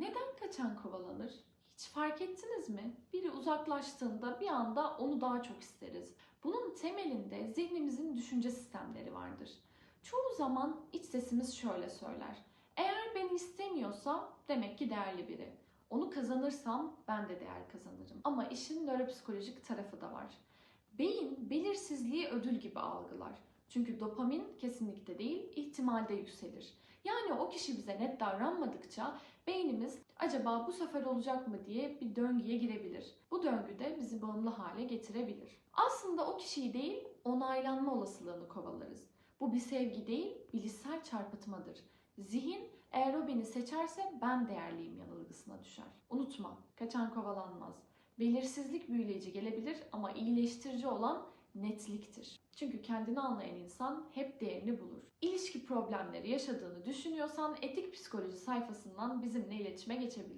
Neden kaçan kovalanır? Hiç fark ettiniz mi? Biri uzaklaştığında bir anda onu daha çok isteriz. Bunun temelinde zihnimizin düşünce sistemleri vardır. Çoğu zaman iç sesimiz şöyle söyler. Eğer beni istemiyorsa demek ki değerli biri. Onu kazanırsam ben de değer kazanırım. Ama işin nöropsikolojik tarafı da var. Beyin belirsizliği ödül gibi algılar. Çünkü dopamin kesinlikle ihtimalde yükselir. Yani o kişi bize net davranmadıkça beynimiz acaba bu sefer olacak mı diye bir döngüye girebilir. Bu döngü de bizi bağımlı hale getirebilir. Aslında o kişiyi değil, onaylanma olasılığını kovalarız. Bu bir sevgi değil, bilişsel çarpıtmadır. Zihin eğer o beni seçerse ben değerliyim yanılgısına düşer. Unutma, kaçan kovalanmaz. Belirsizlik büyüleyici gelebilir ama iyileştirici olan netliktir. Çünkü kendini anlayan insan hep değerini bulur. İlişki problemleri yaşadığını düşünüyorsan etik psikoloji sayfasından bizimle iletişime geçebilir.